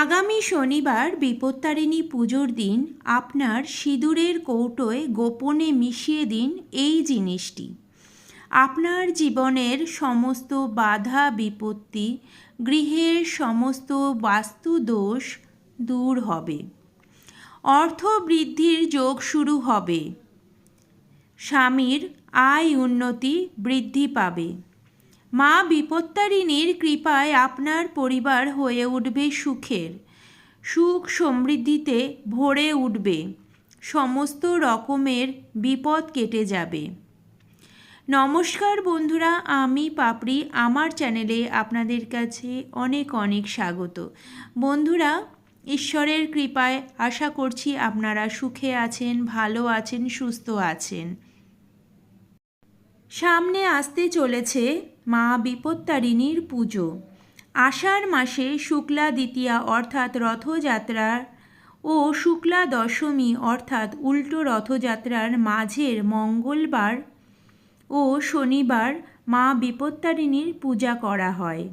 আগামী শনিবার বিপত্তারিণী পুজোর দিন আপনার সিঁদুরের কৌটোয় গোপনে মিশিয়ে দিন এই জিনিসটি। আপনার জীবনের সমস্ত বাধা বিপত্তি, গৃহের সমস্ত বাস্তুদোষ দূর হবে। অর্থ বৃদ্ধির যোগ শুরু হবে। স্বামীর আয় উন্নতি বৃদ্ধি পাবে। মা বিপত্তারিণীর কৃপায় আপনার পরিবার হয়ে উঠবে সুখের। সুখ সমৃদ্ধিতে ভরে উঠবে। সমস্ত রকমের বিপদ কেটে যাবে। নমস্কার বন্ধুরা, আমি পাপড়ি। আমার চ্যানেলে আপনাদের কাছে অনেক অনেক স্বাগত। বন্ধুরা, ঈশ্বরের কৃপায় আশা করছি আপনারা সুখে আছেন, ভালো আছেন, সুস্থ আছেন। সামনে আসতে চলেছে মা বিপত্তারিণীর পুজো। আষাঢ় মাসে শুক্লা দ্বিতীয়া অর্থাৎ রথযাত্রার ও শুক্লা দশমী অর্থাৎ উল্টো রথযাত্রার মাঝের মঙ্গলবার ও শনিবার মা বিপত্তারিণীর পূজা করা হয়।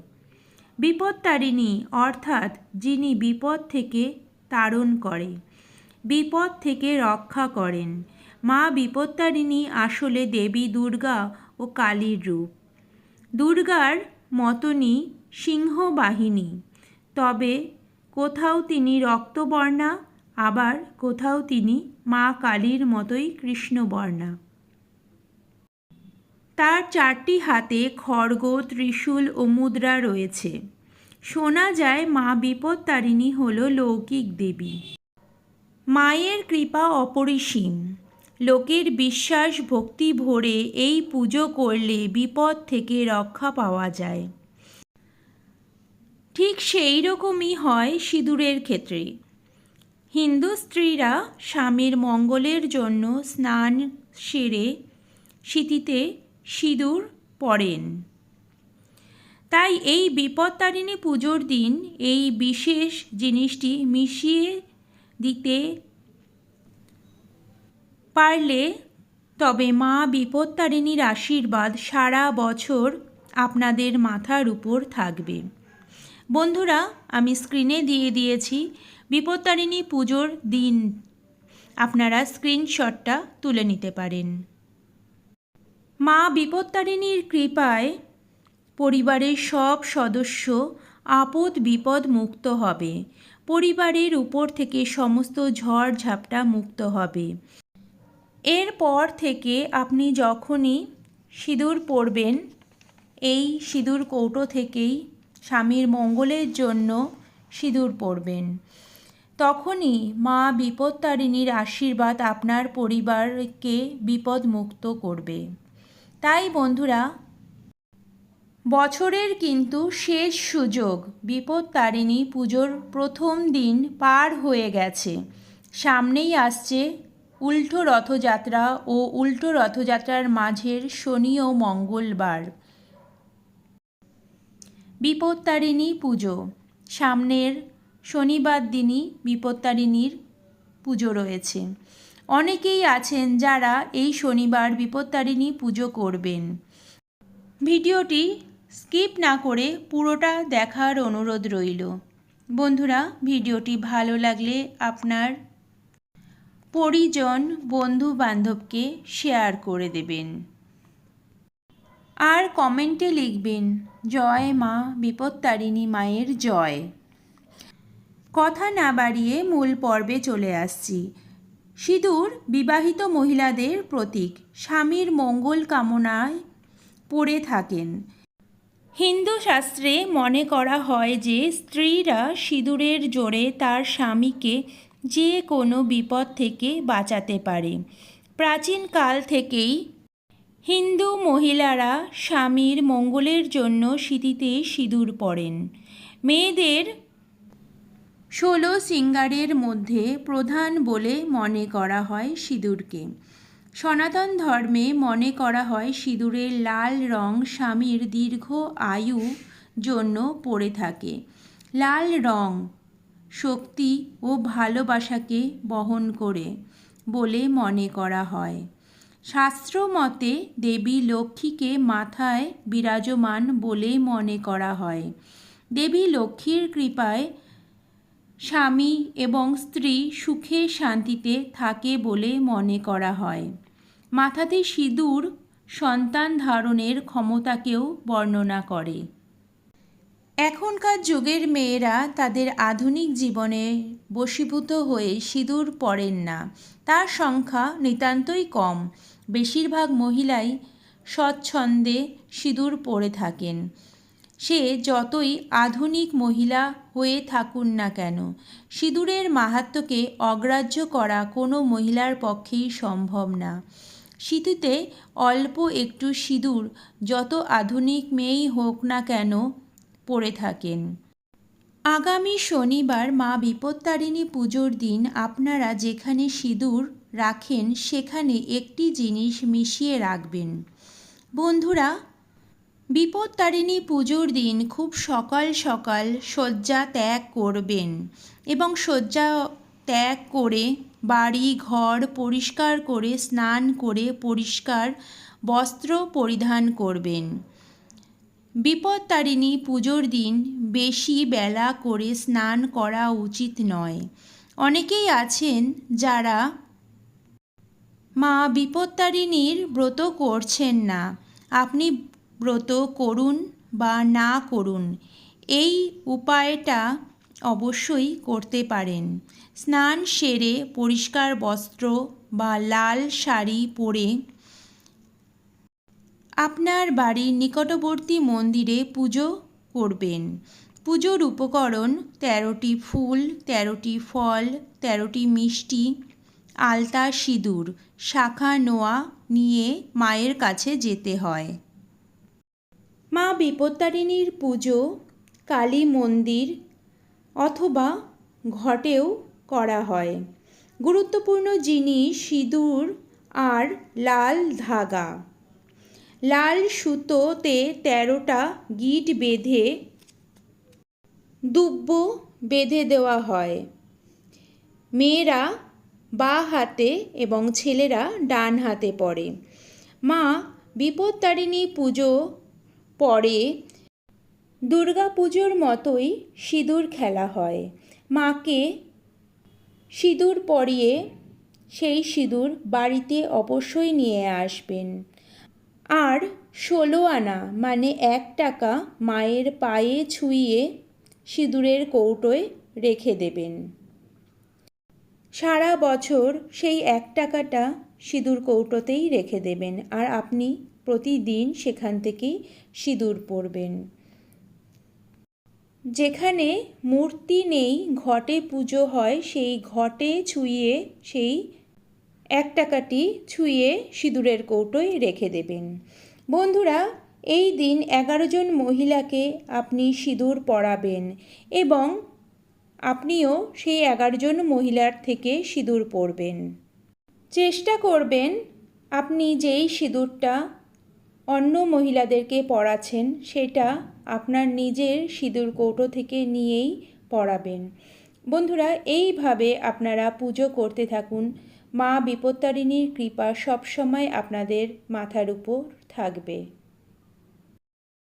বিপত্তারিণী অর্থাৎ যিনি বিপদ থেকে তারণ করে, বিপদ থেকে রক্ষা করেন। মা বিপত্তারিণী আসলে দেবী দুর্গা ও কালীর রূপ। দুর্গার মতনই সিংহবাহিনী। তবে কোথাও তিনি রক্তবর্ণা, আবার কোথাও তিনি মা কালীর মতোই কৃষ্ণবর্ণা। তার চারটি হাতে খড়গ, ত্রিশূল ও মুদ্রা রয়েছে। শোনা যায় মা বিপত্তারিণী হল লৌকিক দেবী। মায়ের কৃপা অপরিসীম। লোকের বিশ্বাস ভক্তি ভরে এই পুজো করলে বিপদ থেকে রক্ষা পাওয়া যায়। ঠিক সেই রকমই হয় সিঁদুরের ক্ষেত্রে। হিন্দু স্ত্রীরা স্বামীর মঙ্গলের জন্য স্নান সেরে স্মৃতিতে সিঁদুর পরেন। তাই এই বিপত্তারিণী পুজোর দিন এই বিশেষ জিনিসটি মিশিয়ে দিতে পারলে তবে মা বিপত্তারিণীর আশীর্বাদ সারা বছর আপনাদের মাথার উপর থাকবে। বন্ধুরা, আমি স্ক্রিনে দিয়ে দিয়েছি বিপত্তারিণী পুজোর দিন। আপনারা স্ক্রিনশটটা তুলে নিতে পারেন। মা বিপত্তারিণীর কৃপায় পরিবারের সব সদস্য আপদ বিপদ মুক্ত হবে। পরিবারের উপর থেকে সমস্ত ঝড় ঝাপটা মুক্ত হবে। এরপর থেকে আপনি যখনই সিঁদুর পরবেন, এই সিঁদুর কৌটো থেকেই স্বামীর মঙ্গলের জন্য সিঁদুর পরবেন। তখনই মা বিপত্তারিণীর আশীর্বাদ আপনার পরিবারকে বিপদমুক্ত করবে। তাই বন্ধুরা, বছরের কিন্তু শেষ সুযোগ বিপত্তারিণী পুজোর প্রথম দিন পার হয়ে গেছে। সামনেই আসছে উল্টো রথযাত্রা ও উল্টো রথযাত্রার মাঝের শনি ও মঙ্গলবার। বিপত্তারিণী পুজো। সামনের শনিবার দিনই বিপত্তারিণীর পুজো রয়েছে। অনেকেই আছেন যারা এই শনিবার বিপত্তারিণী পুজো করবেন। ভিডিওটি স্কিপ না করে পুরোটা দেখার অনুরোধ রইল। বন্ধুরা, ভিডিওটি ভালো লাগলে আপনার পরিজন বন্ধু বান্ধবকে শেয়ার করে দেবেন। আর কমেন্টে লিখবেন, জয় মা বিপত্তারিণী মায়ের জয়। কথা না বাড়িয়ে মূল পর্বে চলে আসছি। সিঁদুর বিবাহিত মহিলাদের প্রতীক, স্বামীর মঙ্গল কামনায় পড়ে থাকেন। হিন্দু শাস্ত্রে মনে করা হয় যে, স্ত্রীরা সিঁদুরের জোরে তার স্বামীকে যে কোনো বিপদ থেকে বাঁচাতে পারে। প্রাচীনকাল থেকেই হিন্দু মহিলারা স্বামীর মঙ্গলের জন্য স্মৃতিতে সিঁদুর পরেন। মেয়েদের ষোলো সিঙ্গারের মধ্যে প্রধান বলে মনে করা হয় সিঁদুরকে। সনাতন ধর্মে মনে করা হয় সিঁদুরের লাল রং স্বামীর দীর্ঘ আয়ু জন্য পড়ে থাকে। লাল রং শক্তি ও ভালোবাসাকে বহন করে বলে মনে করা হয়। শাস্ত্র মতে দেবী লক্ষ্মীকে মাথায় বিরাজমান বলে মনে করা হয়। দেবী লক্ষ্মীর কৃপায় স্বামী এবং স্ত্রী সুখে শান্তিতে থাকে বলে মনে করা হয়। মাথাতে সিঁদুর সন্তান ধারণের ক্ষমতাকেও বর্ণনা করে। এখনকার যুগের মেয়েরা তাদের আধুনিক জীবনে বশীভূত হয়ে সিঁদুর পরেন না। তার সংখ্যা নিতান্তই কম। বেশিরভাগ মহিলাই স্বচ্ছন্দে সিঁদুর পরে থাকেন। সে যতই আধুনিক মহিলা হয়ে থাকুন না কেন, সিঁদুরের মাহাত্ম্যকে অগ্রাহ্য করা কোনো মহিলার পক্ষেই সম্ভব না। সিঁথিতে অল্প একটু সিঁদুর যত আধুনিক মেয়েই হোক না কেন পরে থাকেন। আগামী শনিবার মা বিপত্তারিণী পুজোর দিন আপনারা যেখানে সিঁদুর রাখেন, সেখানে একটি জিনিস মিশিয়ে রাখবেন। বন্ধুরা, বিপত্তারিণী পুজোর দিন খুব সকাল সকাল শয্যা ত্যাগ করবেন এবং শয্যা ত্যাগ করে বাড়ি, ঘর পরিষ্কার করে, স্নান করে পরিষ্কার বস্ত্র পরিধান করবেন। বিপত্তারিণী পুজোর দিন বেশি বেলা করে স্নান করা উচিত নয়। অনেকেই আছেন যারা মা বিপত্তারিণীর ব্রত করছেন না। আপনি ব্রত করুন বা না করুন, এই উপায়টা অবশ্যই করতে পারেন। স্নান সেরে পরিষ্কার বস্ত্র বা লাল শাড়ি পরে আপনার বাড়ির নিকটবর্তী মন্দিরে পুজো করবেন। পুজোর উপকরণ তেরোটি ফুল, তেরোটি ফল, তেরোটি মিষ্টি, আলতা সিঁদুর, শাখা নোয়া নিয়ে মায়ের কাছে যেতে হয়। মা বিপত্তারিণীর পুজো, কালী মন্দির অথবা ঘটেও করা হয়। গুরুত্বপূর্ণ জিনিস সিঁদুর আর লাল ধাগা। লাল সুতোতে তেরোটা গিট বেঁধে দুব্ব বেঁধে দেওয়া হয়। মেয়েরা বা হাতে এবং ছেলেরা ডান হাতে পড়ে। মা বিপত্তারিণী পুজো পরে দুর্গা পুজোর মতোই সিঁদুর খেলা হয়। মাকে সিঁদুর পরিয়ে সেই সিঁদুর বাড়িতে অবশ্যই নিয়ে আসবেন। আর ষোলো আনা মানে এক টাকা মায়ের পায়ে ছুঁয়ে সিঁদুরের কৌটোয় রেখে দেবেন। সারা বছর সেই এক টাকাটা সিঁদুর কৌটোতেই রেখে দেবেন আর আপনি প্রতিদিন সেখান থেকেই সিঁদুর পরবেন। যেখানে মূর্তি নেই, ঘটে পুজো হয়, সেই ঘটে ছুঁয়ে সেই এক টাকাটি ছুঁয়ে সিঁদুরের কৌটোয় রেখে দেবেন। বন্ধুরা, এই দিন এগারো জন মহিলাকে আপনি সিঁদুর পরাবেন এবং আপনিও সেই এগারো জন মহিলার থেকে সিঁদুর পরবেন। চেষ্টা করবেন আপনি যেই সিঁদুরটা অন্য মহিলাদেরকে পরাচ্ছেন, সেটা আপনার নিজের সিঁদুর কৌটো থেকে নিয়েই পরাবেন। বন্ধুরা, এইভাবে আপনারা পুজো করতে থাকুন। মা বিপত্তারিণীর কৃপা সবসময় আপনাদের মাথার উপর থাকবে।